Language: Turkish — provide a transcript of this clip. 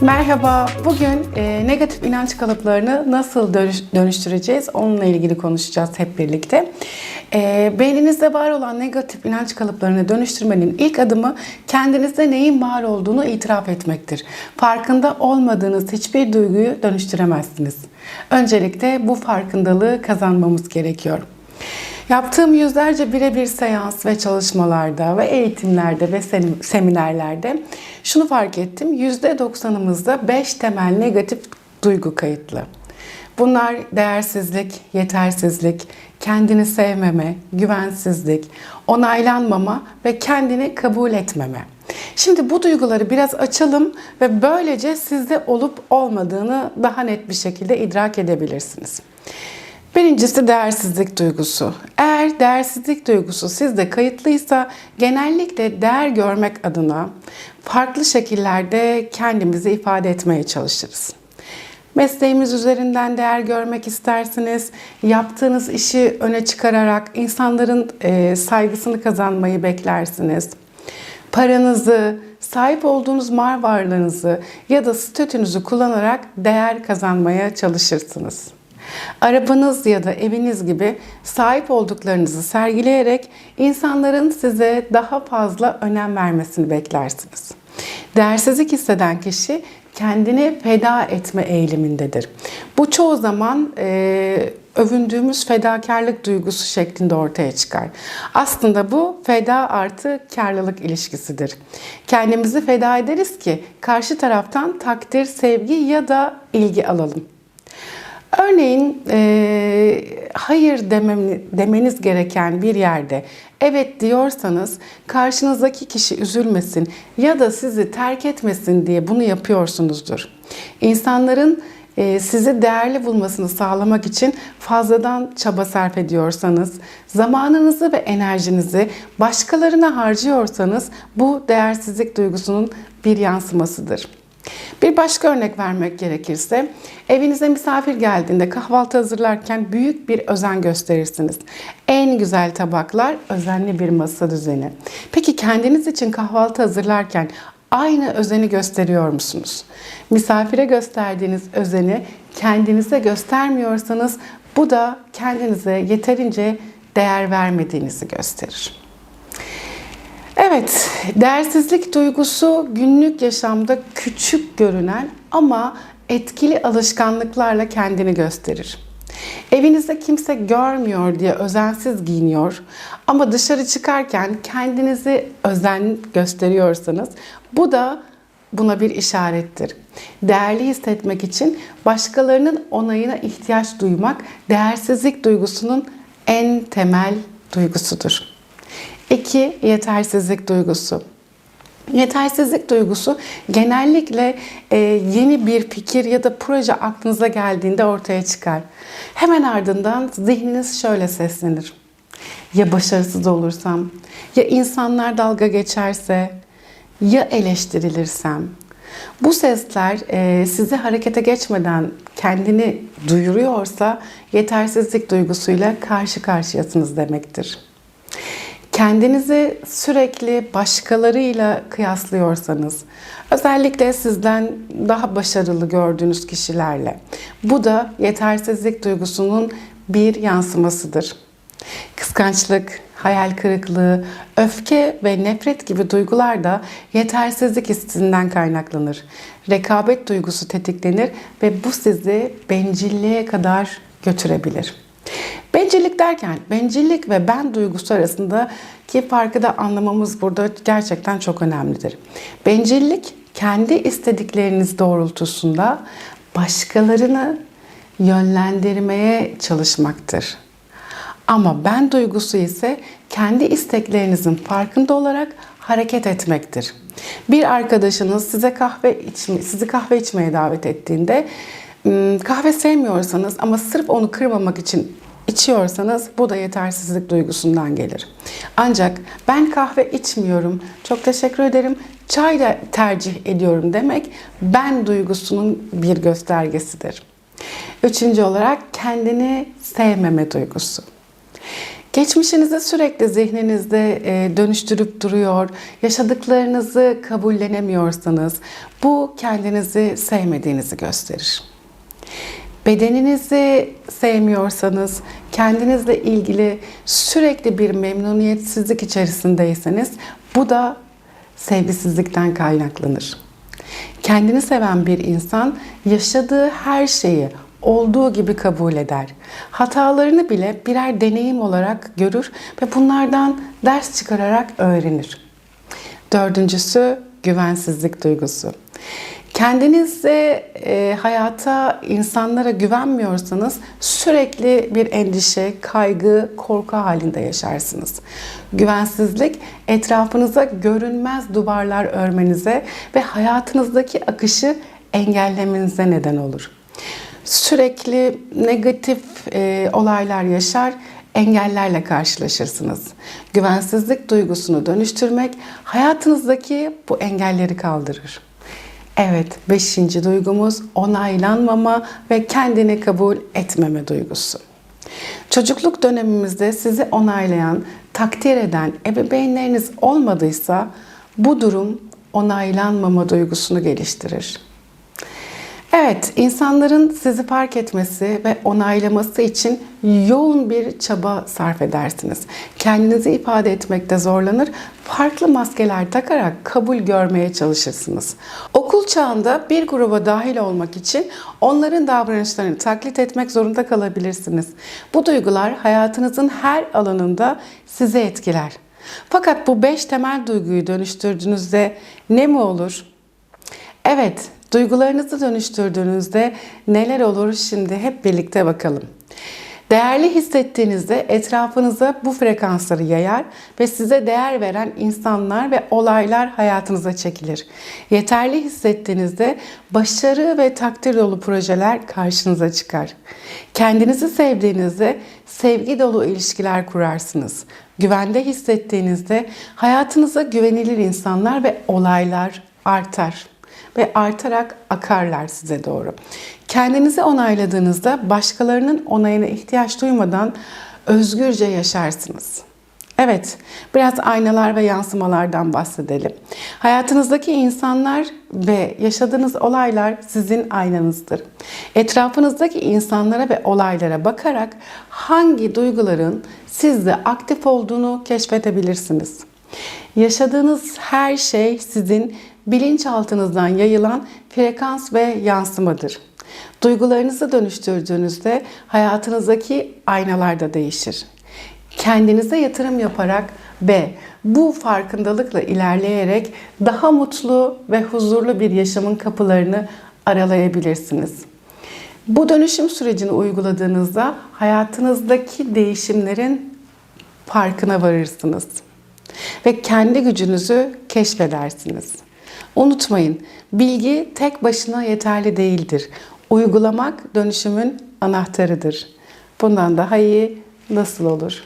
Merhaba, bugün e, negatif inanç kalıplarını nasıl dönüş- dönüştüreceğiz onunla ilgili konuşacağız hep birlikte. E, beyninizde var olan negatif inanç kalıplarını dönüştürmenin ilk adımı kendinizde neyin var olduğunu itiraf etmektir. Farkında olmadığınız hiçbir duyguyu dönüştüremezsiniz. Öncelikle bu farkındalığı kazanmamız gerekiyor. Yaptığım yüzlerce birebir seans ve çalışmalarda ve eğitimlerde ve sem- seminerlerde şunu fark ettim. %90'ımızda 5 temel negatif duygu kayıtlı. Bunlar değersizlik, yetersizlik, kendini sevmeme, güvensizlik, onaylanmama ve kendini kabul etmeme. Şimdi bu duyguları biraz açalım ve böylece sizde olup olmadığını daha net bir şekilde idrak edebilirsiniz. Birincisi değersizlik duygusu. Eğer değersizlik duygusu sizde kayıtlıysa genellikle değer görmek adına farklı şekillerde kendimizi ifade etmeye çalışırız. Mesleğimiz üzerinden değer görmek istersiniz. Yaptığınız işi öne çıkararak insanların e, saygısını kazanmayı beklersiniz. Paranızı, sahip olduğunuz mal varlığınızı ya da statünüzü kullanarak değer kazanmaya çalışırsınız. Arabanız ya da eviniz gibi sahip olduklarınızı sergileyerek insanların size daha fazla önem vermesini beklersiniz. Değersizlik hisseden kişi kendini feda etme eğilimindedir. Bu çoğu zaman e, övündüğümüz fedakarlık duygusu şeklinde ortaya çıkar. Aslında bu feda artı karlılık ilişkisidir. Kendimizi feda ederiz ki karşı taraftan takdir, sevgi ya da ilgi alalım. Örneğin e, hayır demem, demeniz gereken bir yerde evet diyorsanız karşınızdaki kişi üzülmesin ya da sizi terk etmesin diye bunu yapıyorsunuzdur. İnsanların e, sizi değerli bulmasını sağlamak için fazladan çaba sarf ediyorsanız, zamanınızı ve enerjinizi başkalarına harcıyorsanız bu değersizlik duygusunun bir yansımasıdır. Bir başka örnek vermek gerekirse, evinize misafir geldiğinde kahvaltı hazırlarken büyük bir özen gösterirsiniz. En güzel tabaklar, özenli bir masa düzeni. Peki kendiniz için kahvaltı hazırlarken aynı özeni gösteriyor musunuz? Misafire gösterdiğiniz özeni kendinize göstermiyorsanız bu da kendinize yeterince değer vermediğinizi gösterir. Evet, değersizlik duygusu günlük yaşamda küçük görünen ama etkili alışkanlıklarla kendini gösterir. Evinizde kimse görmüyor diye özensiz giyiniyor ama dışarı çıkarken kendinizi özen gösteriyorsanız bu da buna bir işarettir. Değerli hissetmek için başkalarının onayına ihtiyaç duymak değersizlik duygusunun en temel duygusudur. 2. Yetersizlik duygusu. Yetersizlik duygusu genellikle e, yeni bir fikir ya da proje aklınıza geldiğinde ortaya çıkar. Hemen ardından zihniniz şöyle seslenir. Ya başarısız olursam, ya insanlar dalga geçerse, ya eleştirilirsem. Bu sesler e, sizi harekete geçmeden kendini duyuruyorsa yetersizlik duygusuyla karşı karşıyasınız demektir. Kendinizi sürekli başkalarıyla kıyaslıyorsanız, özellikle sizden daha başarılı gördüğünüz kişilerle, bu da yetersizlik duygusunun bir yansımasıdır. Kıskançlık, hayal kırıklığı, öfke ve nefret gibi duygular da yetersizlik hissinden kaynaklanır. Rekabet duygusu tetiklenir ve bu sizi bencilliğe kadar götürebilir. Bencillik derken bencillik ve ben duygusu arasındaki farkı da anlamamız burada gerçekten çok önemlidir. Bencillik kendi istedikleriniz doğrultusunda başkalarını yönlendirmeye çalışmaktır. Ama ben duygusu ise kendi isteklerinizin farkında olarak hareket etmektir. Bir arkadaşınız size kahve içme, sizi kahve içmeye davet ettiğinde ım, kahve sevmiyorsanız ama sırf onu kırmamak için içiyorsanız bu da yetersizlik duygusundan gelir. Ancak ben kahve içmiyorum, çok teşekkür ederim, çay da tercih ediyorum demek ben duygusunun bir göstergesidir. Üçüncü olarak kendini sevmeme duygusu. Geçmişinizi sürekli zihninizde e, dönüştürüp duruyor, yaşadıklarınızı kabullenemiyorsanız bu kendinizi sevmediğinizi gösterir. Bedeninizi sevmiyorsanız, kendinizle ilgili sürekli bir memnuniyetsizlik içerisindeyseniz bu da sevgisizlikten kaynaklanır. Kendini seven bir insan yaşadığı her şeyi olduğu gibi kabul eder. Hatalarını bile birer deneyim olarak görür ve bunlardan ders çıkararak öğrenir. Dördüncüsü güvensizlik duygusu. Kendinize, e, hayata, insanlara güvenmiyorsanız sürekli bir endişe, kaygı, korku halinde yaşarsınız. Güvensizlik etrafınıza görünmez duvarlar örmenize ve hayatınızdaki akışı engellemenize neden olur. Sürekli negatif e, olaylar yaşar, engellerle karşılaşırsınız. Güvensizlik duygusunu dönüştürmek hayatınızdaki bu engelleri kaldırır. Evet, beşinci duygumuz onaylanmama ve kendini kabul etmeme duygusu. Çocukluk dönemimizde sizi onaylayan, takdir eden ebeveynleriniz olmadıysa bu durum onaylanmama duygusunu geliştirir. Evet, insanların sizi fark etmesi ve onaylaması için yoğun bir çaba sarf edersiniz. Kendinizi ifade etmekte zorlanır, farklı maskeler takarak kabul görmeye çalışırsınız. Okul çağında bir gruba dahil olmak için onların davranışlarını taklit etmek zorunda kalabilirsiniz. Bu duygular hayatınızın her alanında sizi etkiler. Fakat bu beş temel duyguyu dönüştürdüğünüzde ne mi olur? Evet, duygularınızı dönüştürdüğünüzde neler olur şimdi hep birlikte bakalım. Değerli hissettiğinizde etrafınıza bu frekansları yayar ve size değer veren insanlar ve olaylar hayatınıza çekilir. Yeterli hissettiğinizde başarı ve takdir dolu projeler karşınıza çıkar. Kendinizi sevdiğinizde sevgi dolu ilişkiler kurarsınız. Güvende hissettiğinizde hayatınıza güvenilir insanlar ve olaylar artar ve artarak akarlar size doğru. Kendinizi onayladığınızda başkalarının onayına ihtiyaç duymadan özgürce yaşarsınız. Evet, biraz aynalar ve yansımalardan bahsedelim. Hayatınızdaki insanlar ve yaşadığınız olaylar sizin aynanızdır. Etrafınızdaki insanlara ve olaylara bakarak hangi duyguların sizde aktif olduğunu keşfedebilirsiniz. Yaşadığınız her şey sizin bilinçaltınızdan yayılan frekans ve yansımadır. Duygularınızı dönüştürdüğünüzde hayatınızdaki aynalar da değişir. Kendinize yatırım yaparak ve bu farkındalıkla ilerleyerek daha mutlu ve huzurlu bir yaşamın kapılarını aralayabilirsiniz. Bu dönüşüm sürecini uyguladığınızda hayatınızdaki değişimlerin farkına varırsınız ve kendi gücünüzü keşfedersiniz. Unutmayın, bilgi tek başına yeterli değildir. Uygulamak dönüşümün anahtarıdır. Bundan daha iyi nasıl olur?